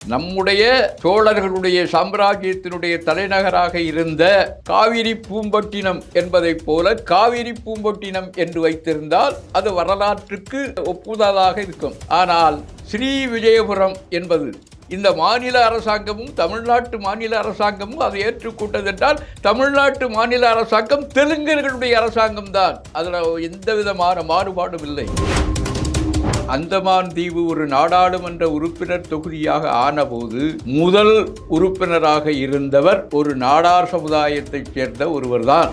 நம்முடைய சோழர்களுடைய சாம்ராஜ்யத்தினுடைய தலைநகராக இருந்த காவிரி பூம்பட்டினம் என்பதைப் போல காவிரி பூம்பட்டினம் என்று வைத்திருந்தால் அது வரலாற்றுக்கு ஒப்புதலாக இருக்கும். ஆனால் ஸ்ரீ விஜயபுரம் என்பது இந்த மாநில அரசாங்கமும் தமிழ்நாட்டு மாநில அரசாங்கமும் அதை ஏற்றுக்கொண்டதென்றால் தமிழ்நாட்டு மாநில அரசாங்கம் தெலுங்கர்களுடைய அரசாங்கம் தான் அதில் எந்த விதமான மாறுபாடும் இல்லை. அந்தமான் தீவு ஒரு நாடாளுமன்ற உறுப்பினர் தொகுதியாக ஆனபோது முதல் உறுப்பினராக இருந்தவர் ஒரு நாடார் சமுதாயத்தைச் சேர்ந்த ஒருவர்தான்.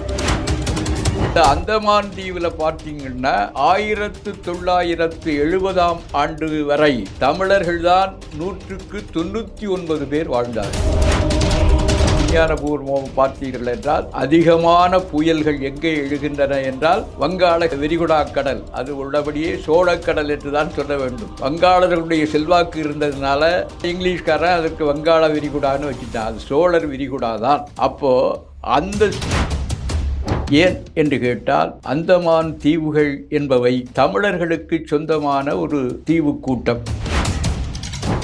இந்த அந்தமான் தீவில் பார்த்தீங்கன்னா ஆயிரத்து தொள்ளாயிரத்து எழுபதாம் ஆண்டு வரை தமிழர்கள்தான் நூற்றுக்கு தொண்ணூற்றி ஒன்பது பேர் வாழ்ந்தார்கள். விஞ்ஞானபூர்வம் பார்த்தீர்கள் என்றால் அதிகமான புயல்கள் எங்கே எழுகின்றன என்றால் வங்காள விரிகுடா கடல். அது உள்ளபடியே சோழக்கடல் என்று தான் சொல்ல வேண்டும். வங்காளர்களுடைய செல்வாக்கு இருந்ததுனால இங்கிலீஷ்காரன் அதற்கு வங்காள விரிகுடான்னு வச்சுட்டான். அது சோழர் விரிகுடா தான். அப்போ அந்த ஏன் என்று கேட்டால் அந்தமான் தீவுகள் என்பவை தமிழர்களுக்கு சொந்தமான ஒரு தீவு கூட்டம்.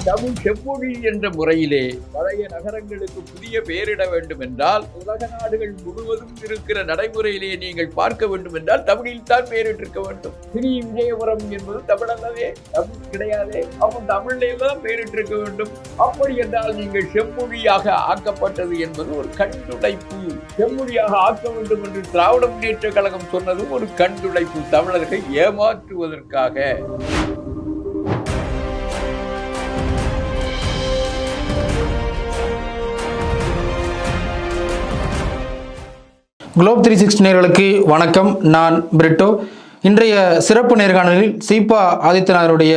தமிழ் செம்மொழி என்ற முறையிலே பழைய நகரங்களுக்கு புதிய பெயரிட வேண்டும் என்றால் உலக நாடுகள் முழுவதும் இருக்கிற நடைமுறையிலே நீங்கள் பார்க்க வேண்டும் என்றால் தமிழில் தான் பெயரிட்டிருக்க வேண்டும். ஸ்ரீ விஜயபுரம் என்பது தமிழல்லவே தமிழ் கிடையாதே அப்போ தமிழிலே தான் பெயரிட்டிருக்க வேண்டும். அப்படி என்றால் நீங்கள் செம்மொழியாக ஆக்கப்பட்டது என்பது ஒரு கண்டுடைப்பு செம்மொழியாக ஆக்க வேண்டும் என்று திராவிட முன்னேற்ற கழகம் சொன்னது ஒரு கண்டுடைப்பு தமிழர்கள் ஏமாற்றுவதற்காக. குளோப் த்ரீ சிக்ஸ்டி நேர்களுக்கு வணக்கம். நான் பிரிட்டோ. இன்றைய சிறப்பு நேர்காணலில் சீபா ஆதித்யநாதனுடைய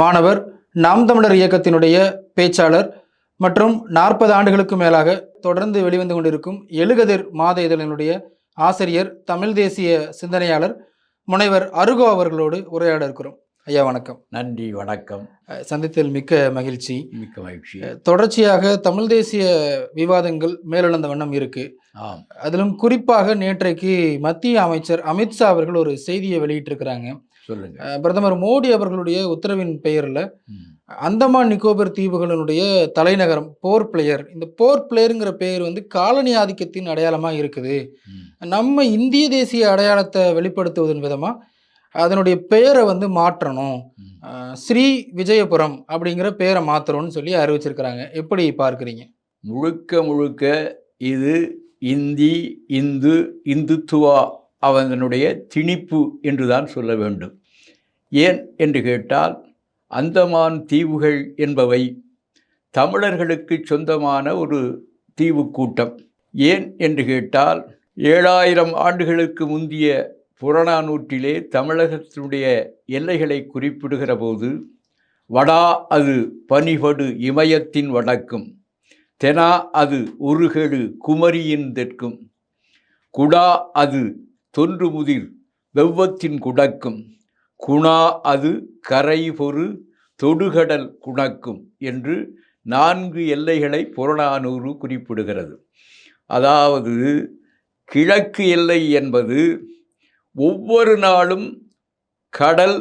மாணவர் நாம் தமிழர் இயக்கத்தினுடைய பேச்சாளர் மற்றும் நாற்பது ஆண்டுகளுக்கு மேலாக தொடர்ந்து வெளிவந்து கொண்டிருக்கும் எழுகதிர் மாத இதழினுடைய ஆசிரியர் தமிழ் தேசிய சிந்தனையாளர் முனைவர் அருகோ அவர்களோடு உரையாட இருக்கிறோம். ஐயா வணக்கம். நன்றி வணக்கம். அஹ் சந்தித்ததில் மிக்க மகிழ்ச்சி. மிக்க மகிழ்ச்சி. தொடர்ச்சியாக தமிழ் தேசிய விவாதங்கள் மேலெழுந்த வண்ணம் இருக்கு. ஆம். அதிலும் குறிப்பாக நேற்றைக்கு மத்திய அமைச்சர் அமித்ஷா அவர்கள் ஒரு செய்தியை வெளியிட்டிருக்கிறாங்க. சொல்லுங்க. பிரதமர் மோடி அவர்களுடைய உத்தரவின் பெயரில். அந்தமான் நிக்கோபர் தீவுகளினுடைய தலைநகரம் போர் பிளேயர். இந்த போர் பிளேயருங்கிற பெயர் வந்து காலனி ஆதிக்கத்தின் அடையாளமாக இருக்குது. நம்ம இந்திய தேசிய அடையாளத்தை வெளிப்படுத்துவதன் விதமாக அதனுடைய பெயரை வந்து மாற்றணும். ஸ்ரீ விஜயபுரம் அப்படிங்கிற பெயரை மாத்துறோம்னு சொல்லி அறிவிச்சிருக்கிறாங்க. எப்படி பார்க்குறீங்க? முழுக்க முழுக்க இது இந்தி இந்து இந்துத்துவா அவனுடைய திணிப்பு என்றுதான் சொல்ல வேண்டும். ஏன் என்று கேட்டால் அந்தமான் தீவுகள் என்பவை தமிழர்களுக்கு சொந்தமான ஒரு தீவு கூட்டம் ஏன் என்று கேட்டால் ஏழாயிரம் ஆண்டுகளுக்கு முந்திய புறநானூற்றிலே தமிழகத்தினுடைய எல்லைகளை குறிப்பிடுகிற போது வடா அது பனிபடு இமயத்தின் வடக்கும் தெனா அது உருகெடு குமரியின் தெற்கும் குடா அது தொன்றுமுதிர் வெவ்வத்தின் குடக்கும் குணா அது கரை பொறு தொடுகடல் குணக்கும் என்று நான்கு எல்லைகளை புறநானூறு குறிப்பிடுகிறது. அதாவது கிழக்கு எல்லை என்பது ஒவ்வொரு நாளும் கடல்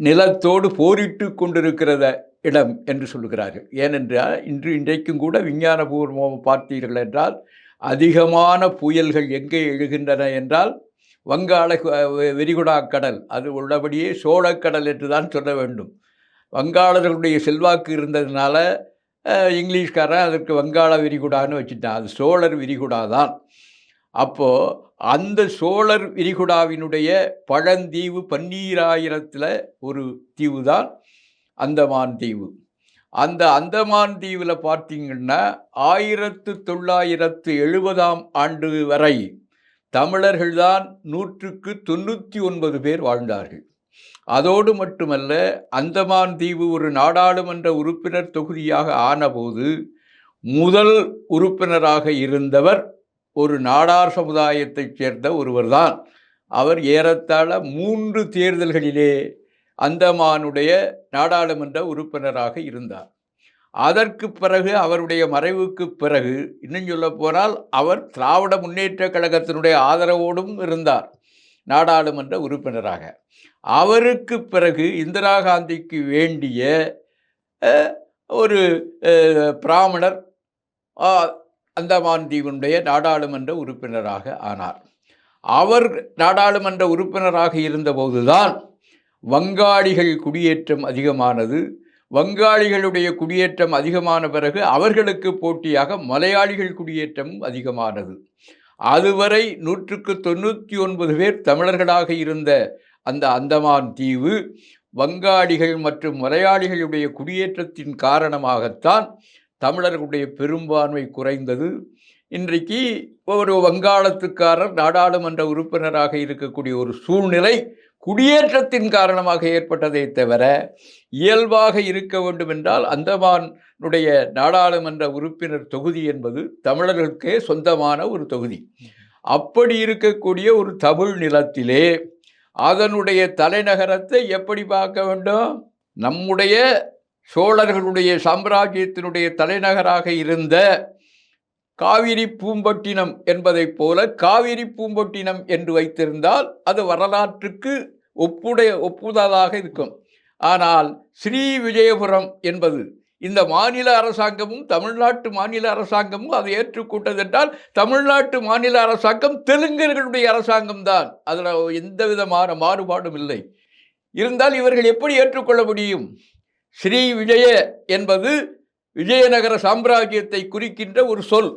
நிலத்தோடு போரிட்டு கொண்டிருக்கிறத இடம் என்று சொல்லுகிறார்கள். ஏனென்றால் இன்று இன்றைக்கும் கூட விஞ்ஞானபூர்வமாக பார்த்தீர்கள் என்றால் அதிகமான புயல்கள் எங்கே எழுகின்றன என்றால் வங்காள விரிகுடா கடல் அது உள்ளபடியே சோழக்கடல் என்று தான் சொல்ல வேண்டும். வங்காளர்களுடைய செல்வாக்கு இருந்ததுனால இங்கிலீஷ்காரன் அதற்கு வங்காள விரிகுடான்னு வச்சுட்டான். அது சோழர் விரிகுடா தான். அப்போது அந்த சோழர் விரிகுடாவினுடைய பழந்தீவு பன்னீராயிரத்தில் ஒரு தீவு தான் அந்தமான் தீவு. அந்த அந்தமான் தீவில் பார்த்தீங்கன்னா ஆயிரத்து தொள்ளாயிரத்து எழுபதாம் ஆண்டு வரை தமிழர்கள்தான் நூற்றுக்கு தொண்ணூற்றி ஒன்பது பேர் வாழ்ந்தார்கள். அதோடு மட்டுமல்ல அந்தமான் தீவு ஒரு நாடாளுமன்ற உறுப்பினர் தொகுதியாக ஆனபோது முதல் உறுப்பினராக இருந்தவர் ஒரு நாடார் சமுதாயத்தைச் சேர்ந்த ஒருவர்தான். அவர் ஏறத்தாழ மூன்று தேர்தல்களிலே அந்தமானுடைய நாடாளுமன்ற உறுப்பினராக இருந்தார். அதற்கு பிறகு அவருடைய மறைவுக்கு பிறகு இன்னும் சொல்ல போனால் அவர் திராவிட முன்னேற்ற கழகத்தினுடைய ஆதரவோடும் இருந்தார் நாடாளுமன்ற உறுப்பினராக. அவருக்கு பிறகு இந்திரா காந்திக்கு வேண்டிய ஒரு பிராமணர் அந்தமான் தீவினுடைய நாடாளுமன்ற உறுப்பினராக ஆனார். அவர் நாடாளுமன்ற உறுப்பினராக இருந்தபோதுதான் வங்காளிகள் குடியேற்றம் அதிகமானது. வங்காளிகளுடைய குடியேற்றம் அதிகமான பிறகு அவர்களுக்கு போட்டியாக மலையாளிகள் குடியேற்றமும் அதிகமானது. அதுவரை நூற்றுக்கு தொண்ணூற்றி ஒன்பது பேர் தமிழர்களாக இருந்த அந்த அந்தமான் தீவு வங்காளிகள் மற்றும் மலையாளிகளுடைய குடியேற்றத்தின் காரணமாகத்தான் தமிழர்களுடைய பெரும்பான்மை குறைந்தது. இன்றைக்கு ஒரு வங்காளத்துக்காரர் நாடாளுமன்ற உறுப்பினராக இருக்கக்கூடிய ஒரு சூழ்நிலை குடியேற்றத்தின் காரணமாக ஏற்பட்டதை தவிர இயல்பாக இருக்க வேண்டும் என்றால் அந்தமானுடைய நாடாளுமன்ற உறுப்பினர் தொகுதி என்பது தமிழர்களுக்கே சொந்தமான ஒரு தொகுதி. அப்படி இருக்கக்கூடிய ஒரு தமிழ் நிலத்திலே அதனுடைய தலைநகரத்தை எப்படி பார்க்க வேண்டும்? நம்முடைய சோழர்களுடைய சாம்ராஜ்யத்தினுடைய தலைநகராக இருந்த காவிரி பூம்பட்டினம் என்பதைப் போல காவிரி பூம்பட்டினம் என்று வைத்திருந்தால் அது வரலாற்றுக்கு ஒப்புடைய ஒப்புதலாக இருக்கும். ஆனால் ஸ்ரீ விஜயபுரம் என்பது இந்த மாநில அரசாங்கமும் தமிழ்நாட்டு மாநில அரசாங்கமும் அதை ஏற்றுக்கொண்டதென்றால் தமிழ்நாட்டு மாநில அரசாங்கம் தெலுங்கர்களுடைய அரசாங்கம் தான் அதில் எந்த விதமான மாறுபாடும் இல்லை. இருந்தால் இவர்கள் எப்படி ஏற்றுக்கொள்ள முடியும்? ஸ்ரீ விஜய என்பது விஜயநகர சாம்ராஜ்யத்தை குறிக்கின்ற ஒரு சொல்.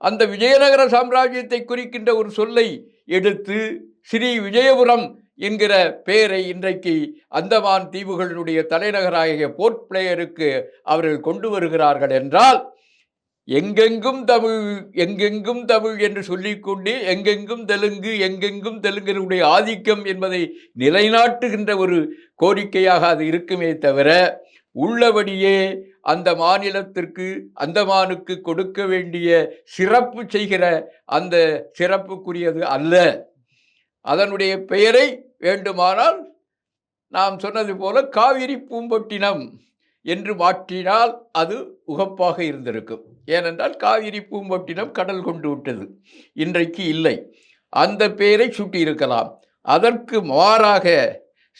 அந்த விஜயநகர சாம்ராஜ்யத்தை குறிக்கின்ற ஒரு சொல்லை எடுத்து ஸ்ரீ விஜயபுரம் என்கிற பெயரை இன்றைக்கு அந்தமான் தீவுகளினுடைய தலைநகராகிய போர்ட் பிளேயருக்கு அவர்கள் கொண்டு வருகிறார்கள் என்றால் எங்கெங்கும் தமிழ் எங்கெங்கும் தமிழ் என்று சொல்லிக்கொண்டு எங்கெங்கும் தெலுங்கு எங்கெங்கும் தெலுங்கினுடைய ஆதிக்கம் என்பதை நிலைநாட்டுகின்ற ஒரு கோரிக்கையாக அது இருக்குமே தவிர உள்ளபடியே அந்த மாநிலத்திற்கு அந்தமானுக்கு கொடுக்க வேண்டிய சிறப்பு செய்கிற அந்த சிறப்புக்குரியது அல்ல. அதனுடைய பெயரை வேண்டுமானால் நாம் சொன்னது போல காவிரி பூம்பட்டினம். என்று மாற்றினால் அது உகப்பாக இருந்திருக்கும். ஏனென்றால் காவிரி பூம்பட்டினம் கடல் கொண்டு விட்டது. இன்றைக்கு இல்லை. அந்த பெயரை சூட்டியிருக்கலாம் அதற்கு மாறாக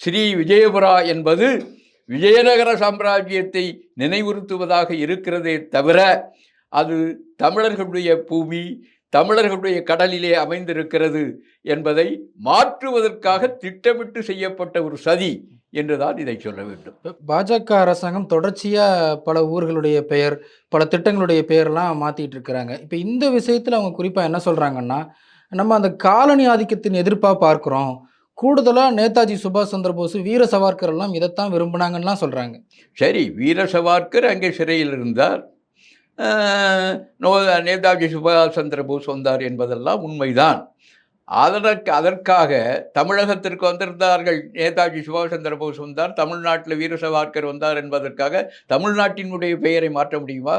ஸ்ரீ விஜயபுரா என்பது விஜயநகர சாம்ராஜ்யத்தை நினைவுறுத்துவதாக இருக்கிறதே தவிர அது தமிழர்களுடைய பூமி தமிழர்களுடைய கடலிலே அமைந்திருக்கிறது என்பதை மாற்றுவதற்காக திட்டமிட்டு செய்யப்பட்ட ஒரு சதி என்றுதான் இதை சொல்ல வேண்டும். பாஜக அரசாங்கம் தொடர்ச்சியாக பல ஊர்களுடைய பெயர் பல திட்டங்களுடைய பெயர்லாம் மாற்றிட்டு இருக்கிறாங்க. இப்போ இந்த விஷயத்தில் அவங்க குறிப்பாக என்ன சொல்கிறாங்கன்னா நம்ம அந்த காலனி ஆதிக்கத்தின் எதிர்ப்பாக பார்க்குறோம். கூடுதலாக நேதாஜி சுபாஷ் சந்திர போஸ் வீர சவார்கர் எல்லாம் இதைத்தான் விரும்பினாங்கன்னுலாம் சொல்கிறாங்க சரி வீர சவார்கர் அங்கே சிறையில் இருந்தார். நேதாஜி சுபாஷ் சந்திர போஸ் வந்தார் என்பதெல்லாம் உண்மைதான். அதற்கு அதற்காக தமிழகத்திற்கு வந்திருந்தார்கள் நேதாஜி சுபாஷ் சந்திர போஸ் வந்தார் தமிழ்நாட்டில் வீர சவார்கர் வந்தார் என்பதற்காக தமிழ்நாட்டினுடைய பெயரை மாற்ற முடியுமா?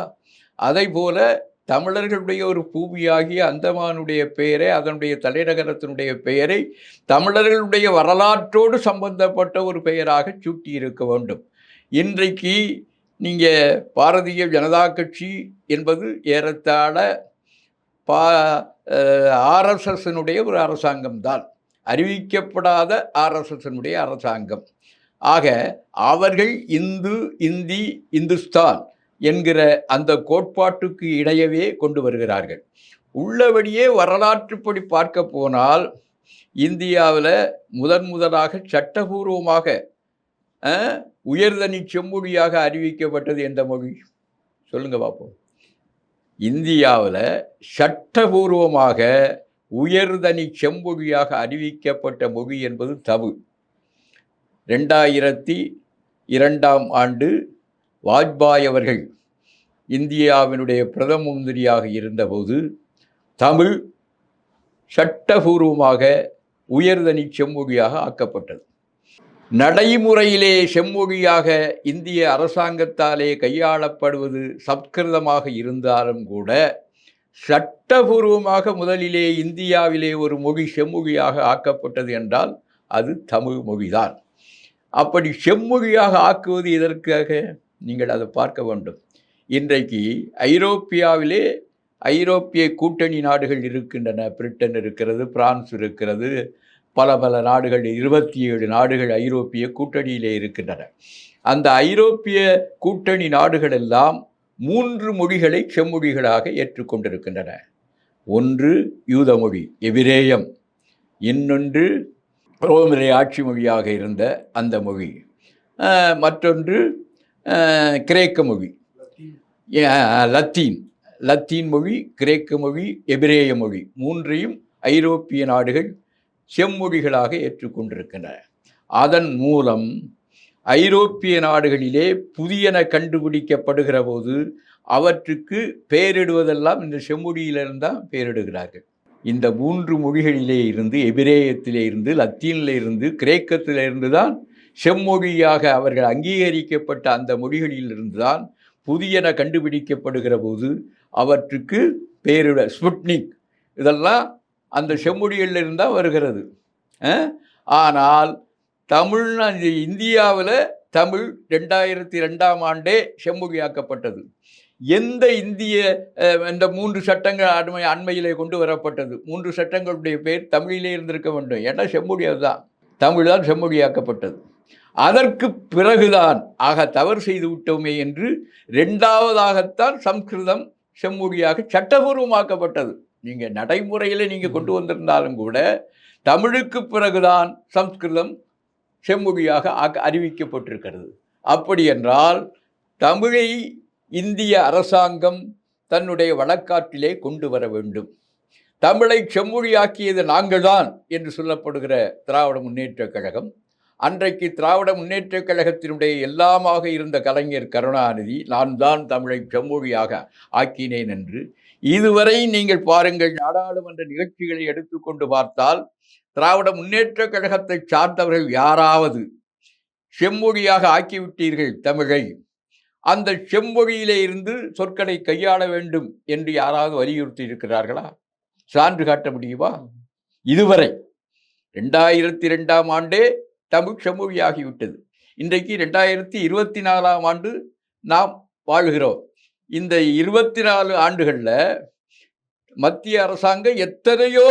அதை போல தமிழர்களுடைய ஒரு பூமியாகிய அந்தமானுடைய பெயரை அதனுடைய தலைநகரத்தினுடைய பெயரை தமிழர்களுடைய வரலாற்றோடு சம்பந்தப்பட்ட ஒரு பெயராக சூட்டியிருக்க வேண்டும். இன்றைக்கு நீங்கள் பாரதிய ஜனதா கட்சி என்பது ஏறத்தாழ பா ஆர்எஸ்எஸ்னுடைய ஒரு அரசாங்கம்தான். அறிவிக்கப்படாத ஆர்எஸ்எஸ்னுடைய அரசாங்கம். ஆக அவர்கள் இந்து இந்தி இந்துஸ்தான் என்கிற அந்த கோட்பாட்டுக்கு இடையவே கொண்டு வருகிறார்கள். உள்ளபடியே வரலாற்றுப்படி பார்க்க போனால் இந்தியாவில் முதன் முதலாக சட்டபூர்வமாக உயர்தனி செம்மொழியாக அறிவிக்கப்பட்டது எந்த மொழி? சொல்லுங்க பார்ப்போம். இந்தியாவில் சட்டபூர்வமாக உயர்தனி செம்மொழியாக அறிவிக்கப்பட்ட மொழி என்பது தமிழ் ரெண்டாயிரத்தி இரண்டாம் ஆண்டு வாஜ்பாய் அவர்கள் இந்தியாவினுடைய பிரதம மந்திரியாக இருந்தபோது தமிழ் சட்டபூர்வமாக உயர்தனி செம்மொழியாக ஆக்கப்பட்டது. நடைமுறையிலே செம்மொழியாக இந்திய அரசாங்கத்தாலே கையாளப்படுவது சப்கிருதமாக இருந்தாலும் கூட சட்டபூர்வமாக முதலிலே இந்தியாவிலே ஒரு மொழி செம்மொழியாக ஆக்கப்பட்டது என்றால் அது தமிழ் மொழிதான். அப்படி செம்மொழியாக ஆக்குவது எதற்காக? நீங்கள் அதை பார்க்க வேண்டும். இன்றைக்கு ஐரோப்பியாவிலே ஐரோப்பிய கூட்டணி நாடுகள் இருக்கின்றன. பிரிட்டன் இருக்கிறது பிரான்ஸ் இருக்கிறது பல பல நாடுகள் இருபத்தி ஏழு நாடுகள் ஐரோப்பிய கூட்டணியிலே இருக்கின்றன. அந்த ஐரோப்பிய கூட்டணி நாடுகள் எல்லாம் மூன்று மொழிகளை செம்மொழிகளாக ஏற்றுக்கொண்டிருக்கின்றன. ஒன்று யூத மொழி எபிரேயம். இன்னொன்று ரோமரை ஆட்சி மொழியாக இருந்த அந்த மொழி. மற்றொன்று கிரேக்க மொழி. லத்தீன். லத்தீன் மொழி கிரேக்க மொழி எபிரேய மொழி. மூன்றையும் ஐரோப்பிய நாடுகள் செம்மொழிகளாக ஏற்றுக்கொண்டிருக்கின்றன. அதன் மூலம் ஐரோப்பிய நாடுகளிலே புதியன கண்டுபிடிக்கப்படுகிற போது அவற்றுக்கு பெயரிடுவதெல்லாம் இந்த செம்மொழியிலிருந்து தான் பெயரிடுகிறார்கள். இந்த மூன்று மொழிகளிலே இருந்து எபிரேயத்திலே இருந்து லத்தீனிலே இருந்து கிரேக்கத்திலே இருந்து தான் செம்மொழியாக அவர்கள் அங்கீகரிக்கப்பட்ட அந்த மொழிகளிலிருந்து தான் புதியன கண்டுபிடிக்கப்படுகிற போது அவற்றுக்கு பெயரிட ஸ்புட்னிக் இதெல்லாம் அந்த செம்மொழிகளிலிருந்து தான் வருகிறது. ஆனால் தமிழ்நா இந்தியாவில் தமிழ் ரெண்டாயிரத்தி ரெண்டாம் ஆண்டே செம்மொழியாக்கப்பட்டது. எந்த இந்திய இந்த மூன்று சட்டங்கள் அண்மை அண்மையிலே கொண்டு வரப்பட்டது? மூன்று சட்டங்களுடைய பேர் தமிழிலே இருந்திருக்க வேண்டும். ஏன்னா செம்மொழி அதுதான். தமிழ் தான் செம்மொழியாக்கப்பட்டது. அதற்கு பிறகுதான் ஆக தவறு செய்து விட்டோமே என்று ரெண்டாவதாகத்தான் சம்ஸ்கிருதம் செம்மொழியாக சட்டபூர்வமாக்கப்பட்டது. நீங்கள் நடைமுறையில் நீங்கள் கொண்டு வந்திருந்தாலும் கூட தமிழுக்கு பிறகுதான் சம்ஸ்கிருதம் செம்மொழியாக அறிவிக்கப்பட்டிருக்கிறது. அப்படி என்றால் தமிழை இந்திய அரசாங்கம் தன்னுடைய வழக்காற்றிலே கொண்டு வர வேண்டும். தமிழை செம்மொழியாக்கியது நாங்கள்தான் என்று சொல்லப்படுகிற திராவிட முன்னேற்றக் கழகம். அன்றைக்கு திராவிட முன்னேற்றக் கழகத்தினுடைய எல்லாமாக இருந்த கலைஞர் கருணாநிதி நான் தான் தமிழை செம்மொழியாக ஆக்கினேன் என்று இதுவரை நீங்கள் பாருங்கள் நாடாளுமன்ற நிகழ்ச்சிகளை எடுத்துக்கொண்டு பார்த்தால் திராவிட முன்னேற்ற கழகத்தை சார்ந்தவர்கள் யாராவது செம்மொழியாக ஆக்கிவிட்டீர்கள் தமிழை. அந்த செம்மொழியிலே இருந்து சொற்களை கையாள வேண்டும் என்று யாராவது வலியுறுத்தி இருக்கிறார்களா சான்று காட்ட முடியுமா? இதுவரை ரெண்டாயிரத்தி ரெண்டாம் ஆண்டே தமிழ் செம்மொழியாகிவிட்டது. இன்றைக்கு ரெண்டாயிரத்தி இருபத்தி நாலாம் ஆண்டு நாம் வாழ்கிறோம். இந்த இருபத்தி நாலு ஆண்டுகளில் மத்திய அரசாங்கம் எத்தனையோ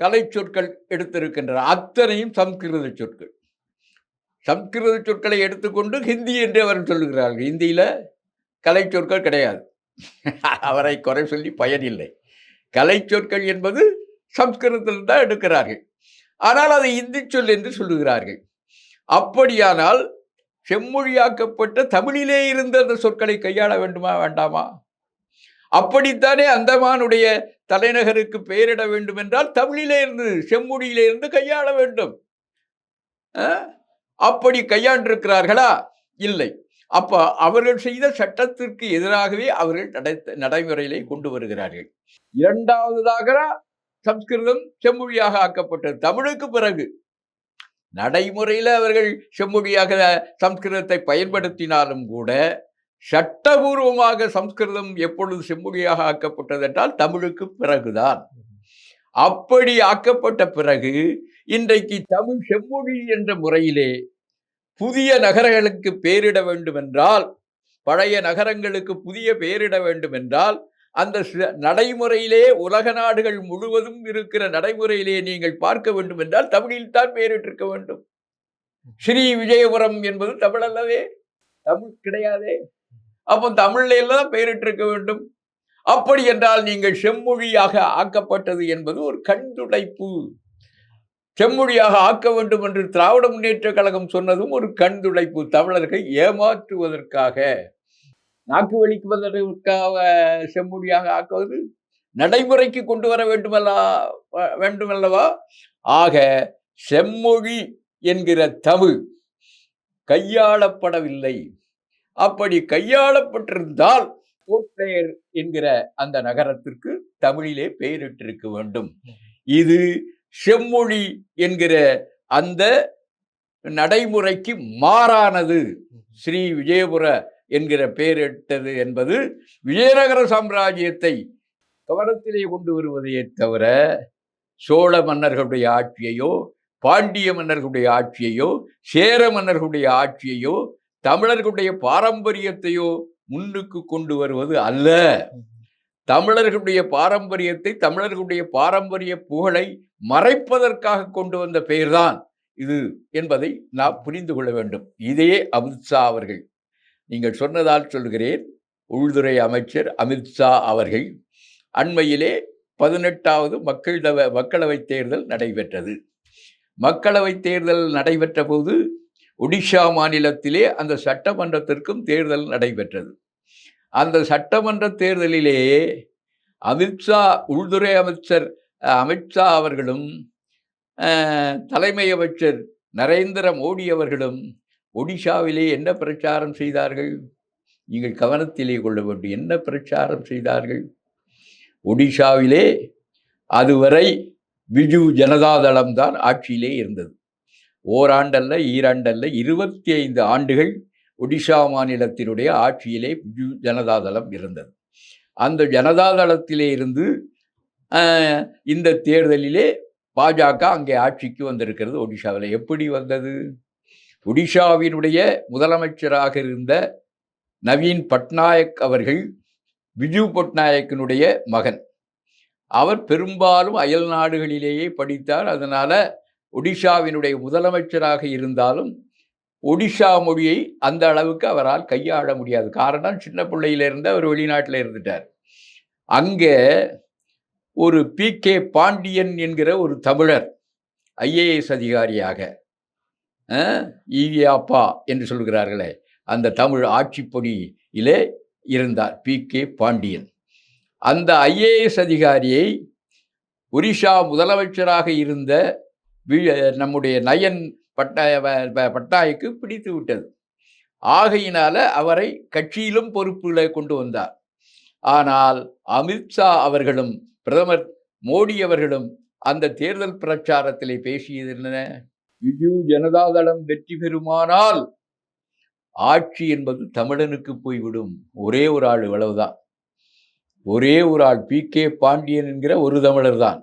கலை சொற்கள் எடுத்திருக்கின்றன. அத்தனையும் சம்ஸ்கிருத சொற்கள். சம்ஸ்கிருத சொற்களை எடுத்துக்கொண்டு ஹிந்தி என்று அவர் சொல்லுகிறார்கள். ஹிந்தியில் கலை சொற்கள் கிடையாது. அவரை குறை சொல்லி பயனில்லை கலை சொற்கள் என்பது சம்ஸ்கிருதத்தில் தான் எடுக்கிறார்கள். ஆனால் அதை இந்தி சொல் என்று சொல்லுகிறார்கள். அப்படியானால் செம்மொழியாக்கப்பட்ட தமிழிலே இருந்த அந்த சொற்களை கையாள வேண்டுமா வேண்டாமா? அப்படித்தானே அந்தமானுடைய தலைநகருக்கு பெயரிட வேண்டும் என்றால் தமிழிலே இருந்து செம்மொழியிலே இருந்து கையாள வேண்டும். அப்படி கையாண்டிருக்கிறார்களா? இல்லை. அப்போ அவர்கள் செய்த சட்டத்திற்கு எதிராகவே அவர்கள் நடை நடைமுறையிலே கொண்டு வருகிறார்கள். இரண்டாவதாக சம்ஸ்கிருதம் செம்மொழியாக ஆக்கப்பட்டது. தமிழுக்கு பிறகு நடைமுறையில் அவர்கள் செம்மொழியாக சம்ஸ்கிருதத்தை பயன்படுத்தினாலும் கூட சட்டபூர்வமாக சம்ஸ்கிருதம் எப்பொழுது செம்மொழியாக ஆக்கப்பட்டது என்றால் தமிழுக்கு பிறகுதான். அப்படி ஆக்கப்பட்ட பிறகு இன்றைக்கு தமிழ் செம்மொழி என்ற முறையிலே புதிய நகரங்களுக்கு பெயரிட வேண்டும் என்றால் பழைய நகரங்களுக்கு புதிய பெயரிட வேண்டும் என்றால் அந்த நடைமுறையிலே உலக நாடுகள் முழுவதும் இருக்கிற நடைமுறையிலே நீங்கள் பார்க்க வேண்டும் என்றால் தமிழில் தான் பெயரிட்டிருக்க வேண்டும். ஸ்ரீ விஜயபுரம் என்பது தமிழ் அல்லவே தமிழ் கிடையாதே. அப்போ தமிழ்ல எல்லாம் பெயரிட்டிருக்க வேண்டும். அப்படி என்றால் நீங்கள் செம்மொழியாக ஆக்கப்பட்டது என்பது ஒரு கண்துடைப்பு செம்மொழியாக ஆக்க வேண்டும் என்று திராவிட முன்னேற்ற கழகம் சொன்னதும் ஒரு கண்துடைப்பு தமிழர்கள் ஏமாற்றுவதற்காக. நாக்கு வலிக்குவதற்காக செம்மொழியாக ஆக்குவது நடைமுறைக்கு கொண்டு வர வேண்டுமல்லா வேண்டுமல்லவா? ஆக செம்மொழி என்கிற தமிழ் கையாளப்படவில்லை. அப்படி கையாளப்பட்டிருந்தால் போர்ட்பிளேயர் என்கிற அந்த நகரத்திற்கு தமிழிலே பெயரிட்டிருக்க வேண்டும். இது செம்மொழி என்கிற அந்த நடைமுறைக்கு மாறானது. ஸ்ரீ விஜயபுர என்கிற பெயரிட்டது என்பது விஜயநகர சாம்ராஜ்யத்தை கவனத்திலே கொண்டு வருவதையே தவிர சோழ மன்னர்களுடைய ஆட்சியையோ பாண்டிய மன்னர்களுடைய ஆட்சியையோ சேர மன்னர்களுடைய ஆட்சியையோ தமிழர்களுடைய பாரம்பரியத்தையோ முன்னுக்கு கொண்டு வருவது அல்ல. தமிழர்களுடைய பாரம்பரியத்தை தமிழர்களுடைய பாரம்பரிய புகழை மறைப்பதற்காக கொண்டு வந்த பெயர்தான் இது என்பதை நாம் புரிந்து கொள்ள வேண்டும். இதே அமித்ஷா அவர்கள். நீங்கள் சொன்னதால் சொல்கிறேன். உள்துறை அமைச்சர் அமித்ஷா அவர்கள் அண்மையிலே பதினெட்டாவது மக்கள் மக்களவைத் தேர்தல் நடைபெற்றது. மக்களவைத் தேர்தல் நடைபெற்ற போது ஒடிஷா மாநிலத்திலே அந்த சட்டமன்றத்திற்கும் தேர்தல் நடைபெற்றது. அந்த சட்டமன்ற தேர்தலிலே அமித்ஷா உள்துறை அமைச்சர் அமித்ஷா அவர்களும் தலைமை அமைச்சர் நரேந்திர மோடி அவர்களும் ஒடிஷாவிலே என்ன பிரச்சாரம் செய்தார்கள்? நீங்கள் கவனத்திலே கொள்ள வேண்டும். என்ன பிரச்சாரம் செய்தார்கள்? ஒடிஷாவிலே அதுவரை பிஜு ஜனதாதளம் தான் ஆட்சியிலே இருந்தது. ஓராண்டல்ல ஈராண்டல்ல இருபத்தி ஐந்து ஆண்டுகள் ஒடிஷா மாநிலத்தினுடைய ஆட்சியிலே பிஜு ஜனதாதளம் இருந்தது. அந்த ஜனதாதளத்திலே இருந்து இந்த தேர்தலிலே பாஜக அங்கே ஆட்சிக்கு வந்திருக்கிறது ஒடிஷாவில். எப்படி வந்தது? ஒடிஷாவினுடைய முதலமைச்சராக இருந்த நவீன் பட்நாயக் அவர்கள் பிஜு பட்நாயக்கினுடைய மகன். அவர் பெரும்பாலும் அயல் நாடுகளிலேயே படித்தார். அதனால் ஒடிஷாவினுடைய முதலமைச்சராக இருந்தாலும் ஒடிஷா மொழியை அந்த அளவுக்கு அவரால் கையாள முடியாது. காரணம் சின்ன பிள்ளையிலிருந்து அவர் வெளிநாட்டில் இருந்துட்டார். அங்கே ஒரு பி கே பாண்டியன் என்கிற ஒரு தமிழர் ஐஏஎஸ் அதிகாரியாக ஈவியாப்பா என்று சொல்கிறார்களே. அந்த தமிழ் ஆட்சிப்பொடியிலே இருந்தார் பி கே பாண்டியன். அந்த ஐஏஎஸ் அதிகாரியை ஒரிஷா முதலமைச்சராக இருந்த நம்முடைய நயன் பட்டாய பட்டாய்க்கு பிடித்து விட்டது. ஆகையினால அவரை கட்சியிலும் பொறுப்புகளை கொண்டு வந்தார். ஆனால் அமித்ஷா அவர்களும் பிரதமர் மோடி அவர்களும் அந்த தேர்தல் பிரச்சாரத்தில் பேசியது என்ன பிஜு ஜனதாதளம் வெற்றி பெறுமானால் ஆட்சி என்பது தமிழனுக்கு போய்விடும். ஒரே ஒரு ஆள் இவ்வளவுதான். ஒரே ஒரு ஆள் பி. கே. பாண்டியன் என்கிற ஒரு தமிழர் தான்.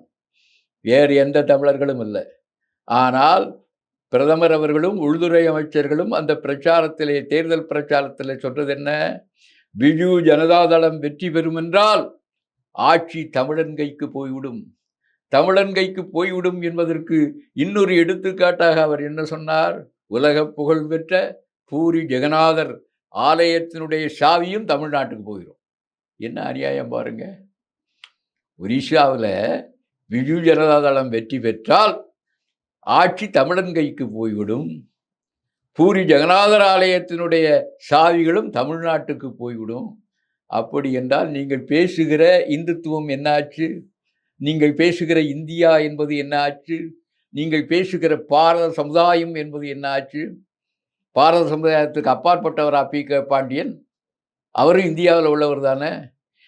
வேறு எந்த தமிழர்களும் இல்லை. ஆனால் பிரதமர் அவர்களும் உள்துறை அமைச்சர்களும் அந்த பிரச்சாரத்திலே தேர்தல் பிரச்சாரத்தில் சொல்றது என்ன? பிஜு ஜனதாதளம் வெற்றி பெறும் என்றால் ஆட்சி தமிழன் கைக்கு போய்விடும். தமிழன் கைக்கு போய்விடும் என்பதற்கு இன்னொரு எடுத்துக்காட்டாக அவர் என்ன சொன்னார்? உலக புகழ் பெற்ற பூரி ஜெகநாதர் ஆலயத்தினுடைய சாவியும் தமிழ்நாட்டுக்கு போயிடும் என்ன அநியாயம் பாருங்க. ஒரிஷாவில் பிஜு ஜனதாதளம் வெற்றி பெற்றால் ஆட்சி தமிழன் கைக்கு போய்விடும். பூரி ஜெகநாதர் ஆலயத்தினுடைய சாவிகளும் தமிழ்நாட்டுக்கு போய்விடும். அப்படி என்றால் நீங்கள் பேசுகிற இந்துத்துவம் என்னாச்சு? நீங்கள் பேசுகிற இந்தியா என்பது என்ன ஆச்சு? நீங்கள் பேசுகிற பாரத சமுதாயம் என்பது என்ன ஆச்சு? பாரத சமுதாயத்துக்கு அப்பாற்பட்டவரா பி. கே. பாண்டியன்? அவரும் இந்தியாவில் உள்ளவர் தானே?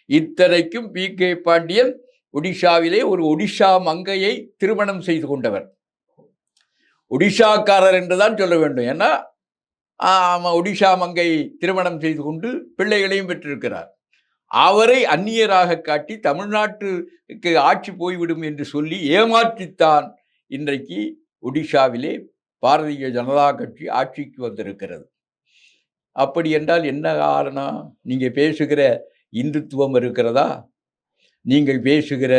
இத்தனைக்கும் பி. கே. பாண்டியன் ஒடிஷாவிலே ஒரு ஒடிஷா மங்கையை திருமணம் செய்து கொண்டவர். ஒடிஷாக்காரர் என்று தான் சொல்ல வேண்டும். ஏன்னா ஒடிஷா மங்கை திருமணம் செய்து கொண்டு பிள்ளைகளையும் பெற்றிருக்கிறார். அவரை அந்நியராக காட்டி தமிழ்நாட்டுக்கு ஆட்சி போய்விடும் என்று சொல்லி ஏமாற்றித்தான் இன்றைக்கு ஒடிஷாவிலே பாரதிய ஜனதா கட்சி ஆட்சிக்கு வந்திருக்கிறது. அப்படி என்றால் என்ன காரணம்? நீங்கள் பேசுகிற இந்துத்துவம் இருக்கிறதா? நீங்கள் பேசுகிற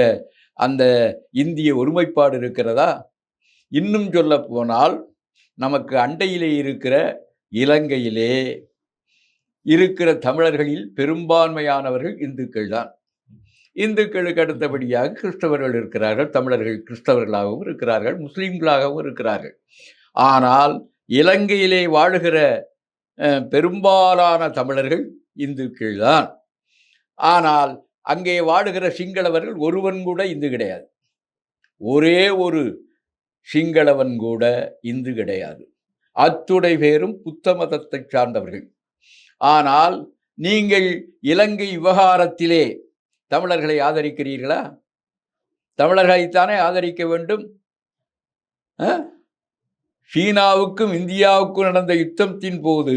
அந்த இந்திய ஒருமைப்பாடு இருக்கிறதா? இன்னும் சொல்ல போனால் நமக்கு அண்டையிலே இருக்கிற இலங்கையிலே இருக்கிற தமிழர்களில் பெரும்பான்மையானவர்கள் இந்துக்கள் தான். இந்துக்களுக்கு அடுத்தபடியாக கிறிஸ்தவர்கள் இருக்கிறார்கள் தமிழர்கள் கிறிஸ்தவர்களாகவும் இருக்கிறார்கள் முஸ்லீம்களாகவும் இருக்கிறார்கள். ஆனால் இலங்கையிலே வாழுகிற பெரும்பாலான தமிழர்கள் இந்துக்கள் தான். ஆனால் அங்கே வாழுகிற சிங்களவர்கள் ஒருவன் கூட இந்து கிடையாது. ஒரே ஒரு சிங்களவன் கூட இந்து கிடையாது. அத்துடை பேரும் புத்த மதத்தை சார்ந்தவர்கள். ஆனால் நீங்கள் இலங்கை விவகாரத்திலே தமிழர்களை ஆதரிக்கிறீர்களா? தமிழர்களைத்தானே ஆதரிக்க வேண்டும்? ஆ? சீனாவுக்கும் இந்தியாவுக்கும் நடந்த யுத்தத்தின் போது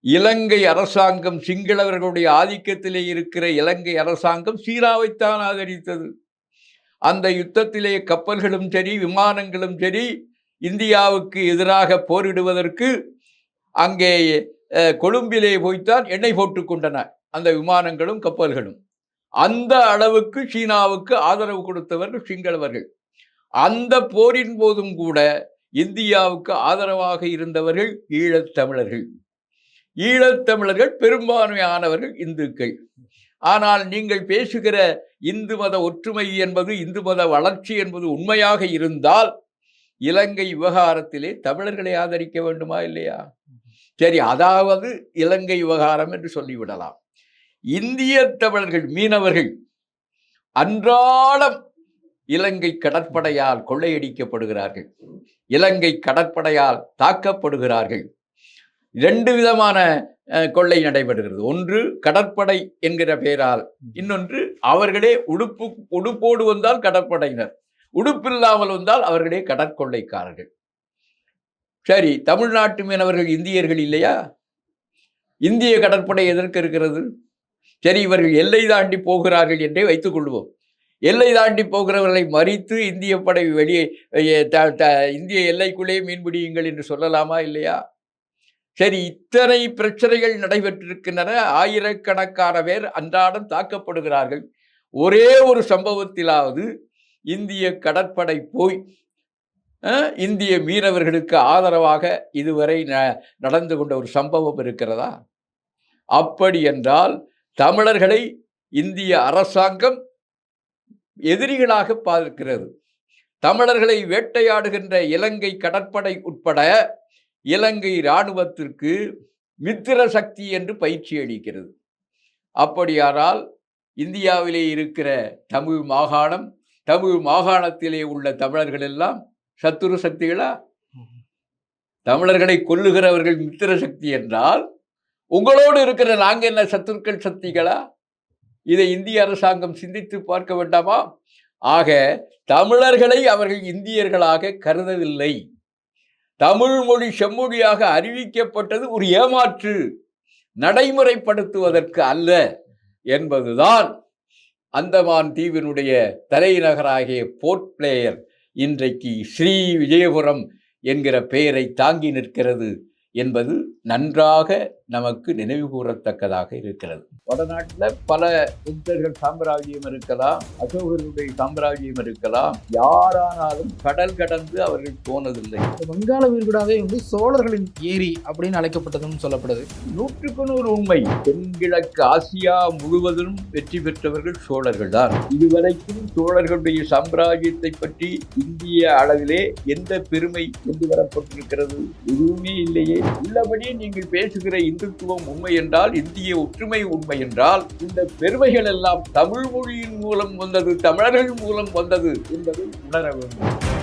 இலங்கை அரசாங்கம் சிங்களவர்களுடைய ஆதிக்கத்திலே இருக்கிற இலங்கை அரசாங்கம் சீனாவைத்தான் ஆதரித்தது. அந்த யுத்தத்திலே கப்பல்களும் சரி விமானங்களும் சரி இந்தியாவுக்கு எதிராக போரிடுவதற்கு அங்கே கொழும்பிலே போய்த்தான் எண்ணெய் போட்டுக்கொண்டன அந்த விமானங்களும் கப்பல்களும். அந்த அளவுக்கு சீனாவுக்கு ஆதரவு கொடுத்தவர்கள் சிங்களவர்கள். அந்த போரின் போதும் கூட இந்தியாவுக்கு ஆதரவாக இருந்தவர்கள் ஈழத்தமிழர்கள் ஈழத்தமிழர்கள் பெரும்பான்மையானவர்கள் இந்துக்கள். ஆனால் நீங்கள் பேசுகிற இந்து மத ஒற்றுமை என்பது இந்து மத வளர்ச்சி என்பது உண்மையாக இருந்தால் இலங்கை விவகாரத்திலே தமிழர்களை ஆதரிக்க வேண்டுமா இல்லையா? சரி அதாவது இலங்கை விவகாரம் என்று சொல்லிவிடலாம். இந்திய தமிழர்கள் மீனவர்கள் அன்றாடம் இலங்கை கடற்படையால் கொள்ளையடிக்கப்படுகிறார்கள். இலங்கை கடற்படையால் தாக்கப்படுகிறார்கள். இரண்டு விதமான கொள்ளை நடைபெறுகிறது. ஒன்று கடற்படை என்கிற பெயரால். இன்னொன்று அவர்களே உடுப்பு உடுப்போடு வந்தால் கடற்படையினர். உடுப்பில்லாமல் வந்தால் அவர்களே கடற்கொள்ளைக்காரர்கள். சரி தமிழ்நாட்டு மீனவர்கள் இந்தியர்கள் இல்லையா? இந்திய கடற்படை எதற்கு இருக்கிறது? சரி இவர்கள் எல்லை தாண்டி போகிறார்கள் என்றே வைத்துக் கொள்வோம். எல்லை தாண்டி போகிறவர்களை மறித்து இந்திய படை வெளியே த- த- இந்திய எல்லைக்குள்ளே மீன்பிடியுங்கள் என்று சொல்லலாமா இல்லையா? சரி இத்தனை பிரச்சனைகள் நடைபெற்றிருக்கின்றன. ஆயிரக்கணக்கான பேர் அன்றாடம் தாக்கப்படுகிறார்கள். ஒரே ஒரு சம்பவத்திலாவது இந்திய கடற்படை போய் இந்திய மீனவர்களுக்கு ஆதரவாக இதுவரை ந- நடந்து கொண்ட ஒரு சம்பவம் இருக்கிறதா? அப்படி என்றால் தமிழர்களை இந்திய அரசாங்கம் எதிரிகளாக பார்க்கிறது. தமிழர்களை வேட்டையாடுகின்ற இலங்கை கடற்படை உட்பட இலங்கை இராணுவத்திற்கு மித்திர சக்தி என்று பயிற்சி அளிக்கிறது. அப்படியானால் இந்தியாவிலே இருக்கிற தமிழ் மாகாணம் தமிழ் மாகாணத்திலே உள்ள தமிழர்கள் எல்லாம் சத்துரு சக்திகளா? தமிழர்களை கொல்லுகிறவர்கள் மித்திர சக்தி என்றால் உங்களோடு இருக்கிற நாங்க என்ன சத்துருக்கள் சக்திகளா? இதை இந்திய அரசாங்கம் சிந்தித்து பார்க்க வேண்டாமா? ஆக தமிழர்களை அவர்கள் இந்தியர்களாக கருதவில்லை. தமிழ் மொழி செம்மொழியாக அறிவிக்கப்பட்டது ஒரு ஏமாற்று நடைமுறைப்படுத்துவதற்கு அல்ல என்பதுதான் அந்தமான் தீவினுடைய தலைநகராகிய போர்ட் பிளேயர் இன்றைக்கு ஸ்ரீ விஜயபுரம் என்கிற பெயரை தாங்கி நிற்கிறது என்பது நன்றாக நமக்கு நினைவு கூறத்தக்கதாக இருக்கிறது. வடநாட்டில் பல புத்தர்கள் சாம்ராஜ்யம் இருக்கலாம் அசோகர்களுடைய சாம்ராஜ்யம் இருக்கலாம் யாரானாலும் கடல் கடந்து அவர்கள் போனதில்லை. வங்காள விரிகுடாவே வந்து சோழர்களின் ஏரி அப்படின்னு அழைக்கப்பட்டதுன்னு சொல்லப்படுது. நூற்றுக்கு நூறு உண்மை. தென்கிழக்கு ஆசியா முழுவதும் வெற்றி பெற்றவர்கள் சோழர்கள் தான். இதுவரைக்கும் சோழர்களுடைய சாம்ராஜ்யத்தை பற்றி இந்திய அளவிலே எந்த பெருமை கொண்டு வரப்பட்டிருக்கிறது எதுவுமே இல்லையே. உள்ளபடி நீங்கள் பேசுகிற இந்துத்துவம் உண்மை என்றால் இந்திய ஒற்றுமை உண்மை என்றால் இந்த பெருமைகள் எல்லாம் தமிழ் மொழியின் மூலம் வந்தது தமிழர்கள் மூலம் வந்தது என்பதை உணர வேண்டும்.